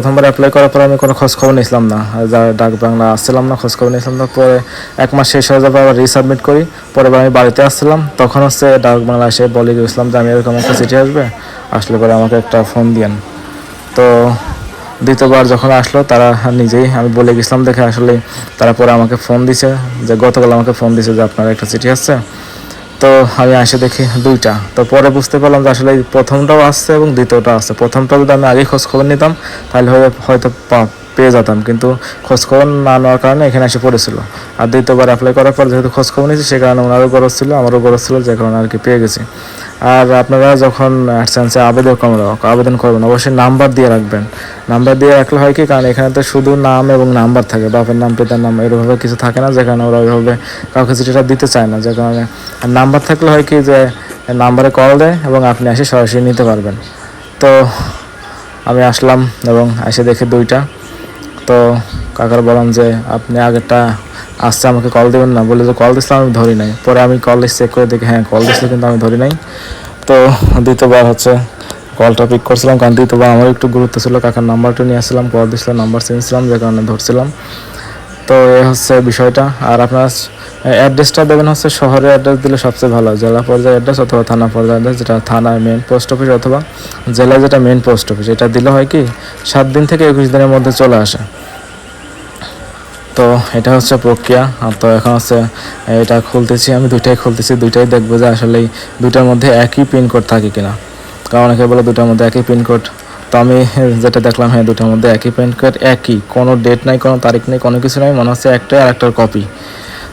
প্রথমবার অ্যাপ্লাই করার পর আমি কোনো খোঁজ খবর নিয়েছিলাম না। যা ডাক বাংলা আসছিলাম না খোঁজ খবর নিয়েছিলাম না, পরে এক মাস শেষ হয়ে যাবে আবার রিসাবমিট করি। পরে আমি বাড়িতে আসছিলাম। তখন হচ্ছে ডাক বাংলা এসে বলে গেছিলাম যে, আমি এরকম একটা চিঠি আসবে। আসলে পরে আমাকে একটা ফোন দিয়েন। তো দ্বিতীয়বার যখন আসলো, তারা নিজেই আমি বলে গেছিলাম দেখে আসলে তারা পরে আমাকে ফোন দিছে যে, গতকাল আমাকে ফোন দিছে যে, আপনার একটা চিঠি আসছে। তো আমি আসে দেখি দুইটা। তো পরে বুঝতে পারলাম যে আসলে প্রথমটাও আসছে এবং দ্বিতীয়টা আসছে। প্রথমটা যদি আমি আগে খোঁজ খবর নিতাম, তাহলে হয়তো পেয়ে যেতাম। কিন্তু খোঁজখবর না নেওয়ার কারণে এখানে এসে পড়েছিল। আর দ্বিতীয়বার অ্যাপ্লাই করার পর যেহেতু খোঁজখবর নিয়েছি, সে কারণে ওনারও গরজ ছিল, আমারও গরজ ছিল, যে কারণে আর কি পেয়ে গেছি। আর আপনারা যখন অ্যাডসেন্সে আবেদন আবেদন করবেন, অবশ্যই নাম্বার দিয়ে রাখবেন। নাম্বার দিয়ে রাখলে হয় কি? কারণ এখানে তো শুধু নাম এবং নাম্বার থাকে, বাপের নাম, পিতার নাম এরভাবে কিছু থাকে না, যে কারণে ওরা ওইভাবে কাউকে চিঠিটা দিতে চায় না। যে কারণে আর নাম্বার থাকলে হয় কি? যে নাম্বারে কল দেয় এবং আপনি এসে সরাসরি নিতে পারবেন। তো আমি আসলাম এবং এসে দেখে দুইটা। তো কাকার বললাম যে, আপনি আগেরটা আসছে, আমাকে কল দেবেন না। বলে যে কল দিছিলাম, আমি ধরি নাই। পরে আমি কল লিস্ট চেক করে দেখি হ্যাঁ কল দিছিল কিন্তু আমি ধরি নাই। তো দ্বিতীয়বার হচ্ছে কলটা পিক করছিলাম, কারণ দ্বিতীয়বার আমার একটু গুরুত্ব ছিল, কাকার নাম্বারটা নিয়ে আসছিলাম কল দিছিলাম নাম্বার চিনছিলাম যে কারণে ধরছিলাম। তো এ হচ্ছে বিষয়টা। আর আপনার অ্যাড্রেসটা দেবেন হচ্ছে শহরের অ্যাড্রেস দিলে সবচেয়ে ভালো। জেলা পর্যায়ে অ্যাড্রেস অথবা থানা পর্যায়ে অ্যাড্রেস যেটা থানার মেন পোস্ট অফিস অথবা জেলায় যেটা মেন পোস্ট অফিস এটা দিলে হয় কি, সাত দিন থেকে একুশ দিনের মধ্যে চলে আসে। তো এটা হচ্ছে প্রক্রিয়া। তো এখন হচ্ছে, এটা খুলতেছি আমি, দুইটাই খুলতেছি, দুইটাই দেখব যে আসলে দুইটার মধ্যে একই পিনকোড থাকে কিনা। কারণ অনেকে বলে দুটার মধ্যে একই পিনকোড তো আমি যেটা দেখলাম হ্যাঁ দুটার মধ্যে একই পিনকোড একই। কোনো ডেট নাই, কোনো তারিখ নেই, কোনো কিছু নাই, মনে হচ্ছে একটাই আর একটার কপি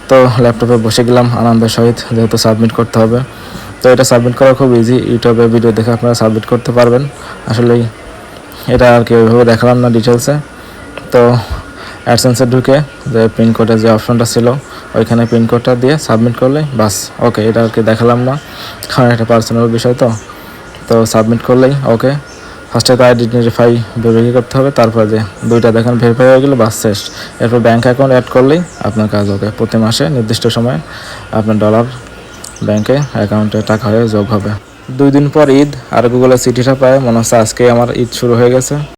তো ল্যাপটপে বসে গেলাম, আনন্দের সহিত, যেহেতু সাবমিট করতে হবে। তো এটা সাবমিট করা খুব ইজি ইউটিউবে ভিডিও দেখে আপনারা সাবমিট করতে পারবেন। আসলেই এটা আর কি ওইভাবে দেখালাম না ডিটেলসে তো অ্যাডসেন্সে ঢুকে যে পিনকোডের যে অপশনটা ছিল, ওইখানে পিনকোডটা দিয়ে সাবমিট করলে বাস ওকে এটা আর কি দেখালাম না। কারণ এটা পার্সোনাল বিষয় তো। তো সাবমিট করলেই ওকে ফার্স্টে তো আইডেন্টিফাই ভেরিফাই করতে হবে, তারপর যে দুইটা দেখেন ভেরিফাই হয়ে গেলে, বাস শেষ। এরপর ব্যাঙ্ক অ্যাকাউন্ট অ্যাড করলেই আপনার কাজ ওকে প্রতি মাসে নির্দিষ্ট সময়ে আপনার ডলার ব্যাংকে অ্যাকাউন্টে টাকা হয়ে যোগ হবে। দুই দিন পর ঈদ, আর গুগলের চিঠিটা পায়, মনে হচ্ছে আজকে আমার ঈদ শুরু হয়ে গেছে।